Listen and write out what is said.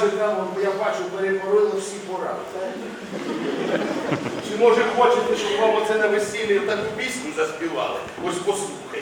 майже там, я бачу, перепорили всі пора. Чи може хочете, щоб вам оце на весіллі таку пісню заспівали? Ось послухайте.